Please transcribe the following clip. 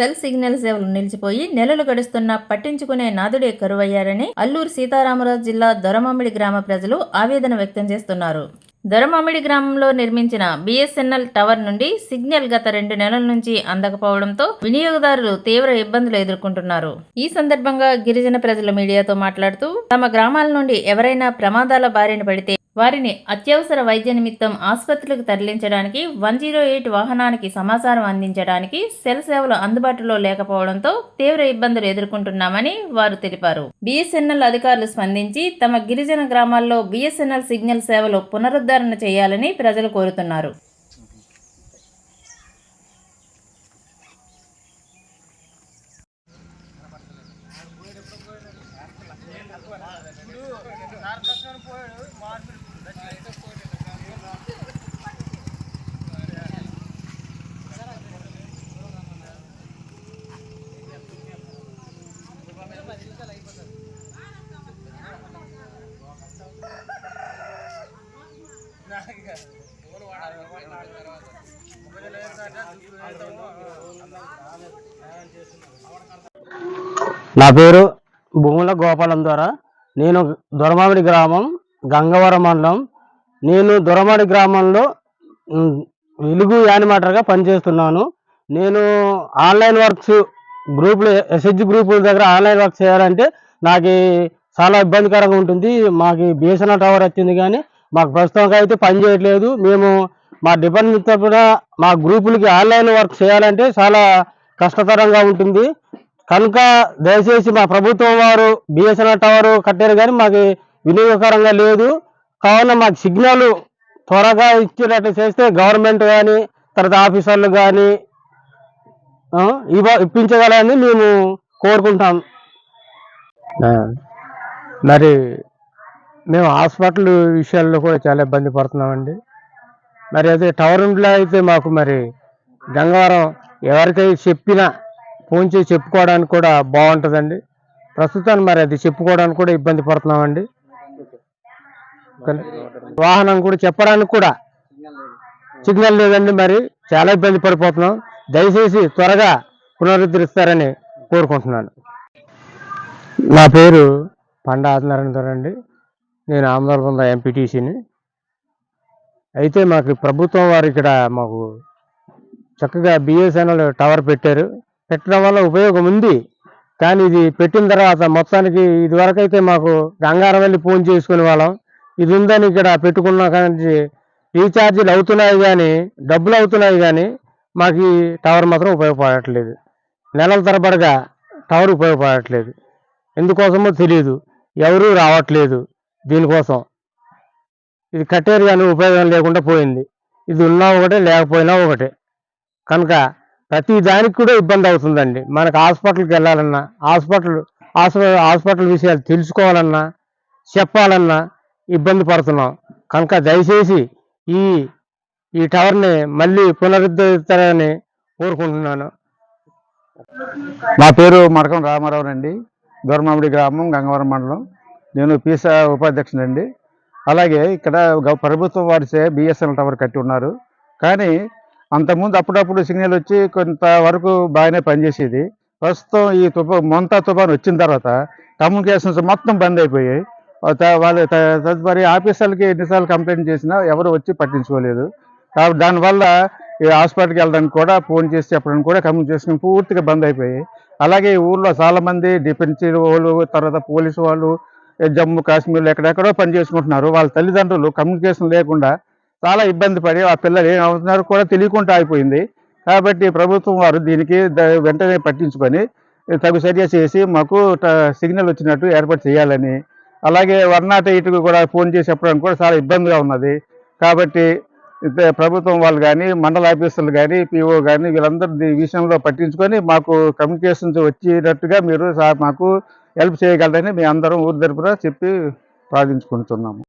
Cell signal సేవలు నిలిచిపోయి నెలలు గడుస్తున్నా పట్టించుకునే నాదుడే కరువయ్యారని అల్లూరు సీతారామరాజు జిల్లా దొరమామిడి గ్రామ ప్రజలు ఆవేదన వ్యక్తం చేస్తున్నారు. దొరమామిడి గ్రామంలో నిర్మించిన బిఎస్ఎన్ఎల్ టవర్ నుండి సిగ్నల్ గత రెండు నెలల నుంచి అందకపోవడంతో వినియోగదారులు తీవ్ర ఇబ్బందులు ఎదుర్కొంటున్నారు. ఈ సందర్భంగా గిరిజన ప్రజలు మీడియాతో మాట్లాడుతూ తమ గ్రామాల నుండి ఎవరైనా ప్రమాదాల బారిన పడితే వారిని అత్యవసర వైద్య నిమిత్తం ఆసుపత్రులకు తరలించడానికి వన్ జీరో ఎయిట్ వాహనానికి సమాచారం అందించడానికి సెల్ సేవలు అందుబాటులో లేకపోవడంతో తీవ్ర ఇబ్బందులు ఎదుర్కొంటున్నామని వారు తెలిపారు. బిఎస్ఎన్ఎల్ అధికారులు స్పందించి తమ గిరిజన గ్రామాల్లో బిఎస్ఎన్ఎల్ సిగ్నల్ సేవలు పునరుద్ధరణ చేయాలని ప్రజలు కోరుతున్నారు. నా పేరు భూముల గోపాలం ద్వారా. నేను దొరమామిడి గ్రామం గంగవరం మండలం. నేను దొరమామిడి గ్రామంలో వెలుగు యానిమేటర్గా పనిచేస్తున్నాను. నేను ఆన్లైన్ వర్క్స్ గ్రూపులు ఎస్హెచ్ గ్రూపుల దగ్గర ఆన్లైన్ వర్క్ చేయాలంటే నాకు చాలా ఇబ్బందికరంగా ఉంటుంది. మాకు బిఎస్ఎన్ఎల్ టవర్ వచ్చింది కానీ మాకు ప్రస్తుతంగా అయితే పని చేయట్లేదు. మేము మా డిపార్ట్మెంట్ తరఫున మా గ్రూపులకి ఆన్లైన్ వర్క్ చేయాలంటే చాలా కష్టతరంగా ఉంటుంది. కనుక దయచేసి మా ప్రభుత్వం వారు బిఎస్ఎన్ఎల్ టవర్ కట్టారు కానీ మాకు వినియోగకరంగా లేదు. కావున మాకు సిగ్నల్ త్వరగా ఇచ్చేటట్టు చేస్తే గవర్నమెంట్ కానీ తర్వాత ఆఫీసర్లు కానీ ఇవ్వ ఇప్పించగలని మేము కోరుకుంటాం. మరి మేము హాస్పిటల్ విషయాల్లో కూడా చాలా ఇబ్బంది పడుతున్నామండి. మరి అదే టవర్ ఇంట్లో అయితే మాకు మరి గంగవరం ఎవరికైతే చెప్పినా ఫోన్ చేసి చెప్పుకోవడానికి కూడా బాగుంటుందండి. ప్రస్తుతానికి మరి అది చెప్పుకోవడానికి కూడా ఇబ్బంది పడుతున్నామండి. వాహనం కూడా చెప్పడానికి కూడా సిగ్నల్ లేదండి మరి. చాలా ఇబ్బంది పడిపోతున్నాం. దయచేసి త్వరగా పునరుద్ధరిస్తారని కోరుకుంటున్నాను. నా పేరు పండ ఆదినారాయణ అండి. నేను ఆమదాలబంద ఎంపీటీసీని. అయితే మాకు ప్రభుత్వం వారు ఇక్కడ మాకు చక్కగా బిఎస్ఎన్ఎల్ టవర్ పెట్టారు. పెట్టడం వల్ల ఉపయోగం ఉంది. కానీ ఇది పెట్టిన తర్వాత మొత్తానికి ఇదివరకైతే మాకు గంగారం వెళ్ళి ఫోన్ చేసుకునే వాళ్ళం. ఇది ఉందని ఇక్కడ పెట్టుకున్న కానీ రీఛార్జీలు అవుతున్నాయి కానీ డబ్బులు అవుతున్నాయి కానీ మాకు ఈ టవర్ మాత్రం ఉపయోగపడట్లేదు. నెలల తరబడిగా టవర్ ఉపయోగపడట్లేదు. ఎందుకోసమో తెలియదు ఎవరూ రావట్లేదు దీనికోసం. ఇది కట్టేరు కానీ ఉపయోగం లేకుండా పోయింది. ఇది ఉన్నా ఒకటే లేకపోయినా ఒకటే. కనుక ప్రతి దానికి కూడా ఇబ్బంది అవుతుందండి. మనకు హాస్పిటల్కి వెళ్ళాలన్నా హాస్పిటల్ హాస్పిటల్ హాస్పిటల్ విషయాలు తెలుసుకోవాలన్నా చెప్పాలన్నా ఇబ్బంది పడుతున్నాం. కనుక దయచేసి ఈ ఈ టవర్ని మళ్ళీ పునరుద్ధరిస్తారని కోరుకుంటున్నాను. నా పేరు మడకం రామారావు అండి దూరమామిడి గ్రామం గంగవరం మండలం. నేను పీసా ఉపాధ్యక్షుడండి అలాగే ఇక్కడ ప్రభుత్వం వారిచే బిఎస్ఎన్ఎల్ టవర్ కట్టి ఉన్నారు. కానీ అంతకుముందు అప్పుడప్పుడు సిగ్నల్ వచ్చి కొంతవరకు బాగానే పనిచేసేది. ప్రస్తుతం ఈ తుఫా మొంతా తుఫాన్ వచ్చిన తర్వాత కమ్యూనికేషన్స్ మొత్తం బంద్ అయిపోయాయి. త- వాళ్ళు తదుపరి ఆఫీసర్లకి ఎన్నిసార్లు కంప్లైంట్ చేసినా ఎవరు వచ్చి పట్టించుకోలేదు. కాబట్టి దానివల్ల ఈ హాస్పిటల్కి వెళ్ళడానికి కూడా ఫోన్ చేసి చెప్పడానికి కూడా కమ్యూనికేషన్ పూర్తిగా బంద్ అయిపోయాయి. అలాగే ఈ ఊర్లో చాలామంది డిఫెన్స్ వాళ్ళు తర్వాత పోలీసు వాళ్ళు జమ్మూ కాశ్మీర్లో ఎక్కడెక్కడో పని చేసుకుంటున్నారు. వాళ్ళ తల్లిదండ్రులు కమ్యూనికేషన్ లేకుండా చాలా ఇబ్బంది పడి ఆ పిల్లలు ఏం అవుతున్నారో కూడా తెలియకుండా అయిపోయింది. కాబట్టి ప్రభుత్వం వారు దీనికి వెంటనే పట్టించుకొని తగు చర్య చేసి మాకు సిగ్నల్ వచ్చినట్టు ఏర్పాటు చేయాలని అలాగే వన్ నాట్ ఎయిట్కి కూడా ఫోన్ చేసి చెప్పడానికి కూడా చాలా ఇబ్బందిగా ఉన్నది. కాబట్టి ప్రభుత్వం వాళ్ళు కానీ మండల ఆఫీసర్లు కానీ పిఓ కానీ వీళ్ళందరూ ఈ విషయంలో పట్టించుకొని మాకు కమ్యూనికేషన్స్ వచ్చేటట్టుగా మీరు సా- మాకు హెల్ప్ చేయగలరని మీ అందరం ఊరి తరపున చెప్పి ప్రార్థించుకుంటున్నాము.